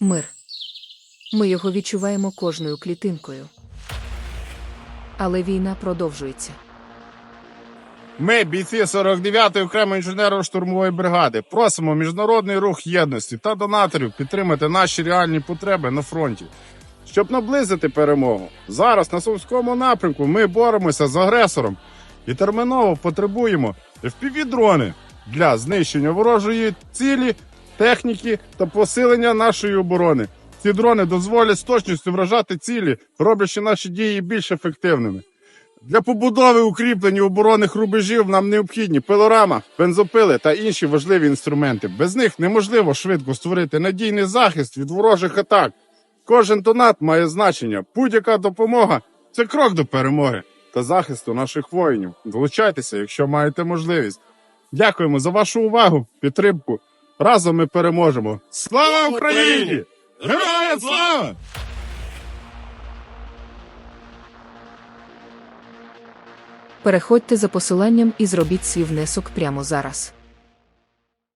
Мир. Ми його відчуваємо кожною клітинкою. Але війна продовжується. Ми, бійці 49-ї окремої інженерно-штурмової бригади, просимо міжнародний рух єдності та донаторів підтримати наші реальні потреби на фронті. Щоб наблизити перемогу, зараз на Сумському напрямку ми боремося з агресором і терміново потребуємо FPV-дрони для знищення ворожої цілі, техніки та посилення нашої оборони. Ці дрони дозволять з точністю вражати цілі, роблячи наші дії більш ефективними. Для побудови укріплень і оборонних рубежів нам необхідні пилорама, бензопили та інші важливі інструменти. Без них неможливо швидко створити надійний захист від ворожих атак. Кожен донат має значення. Будь-яка допомога це крок до перемоги та захисту наших воїнів. Долучайтеся, якщо маєте можливість. Дякуємо за вашу увагу, підтримку. Разом ми переможемо. Слава Україні! Героям слава! Переходьте за посиланням і зробіть свій внесок прямо зараз.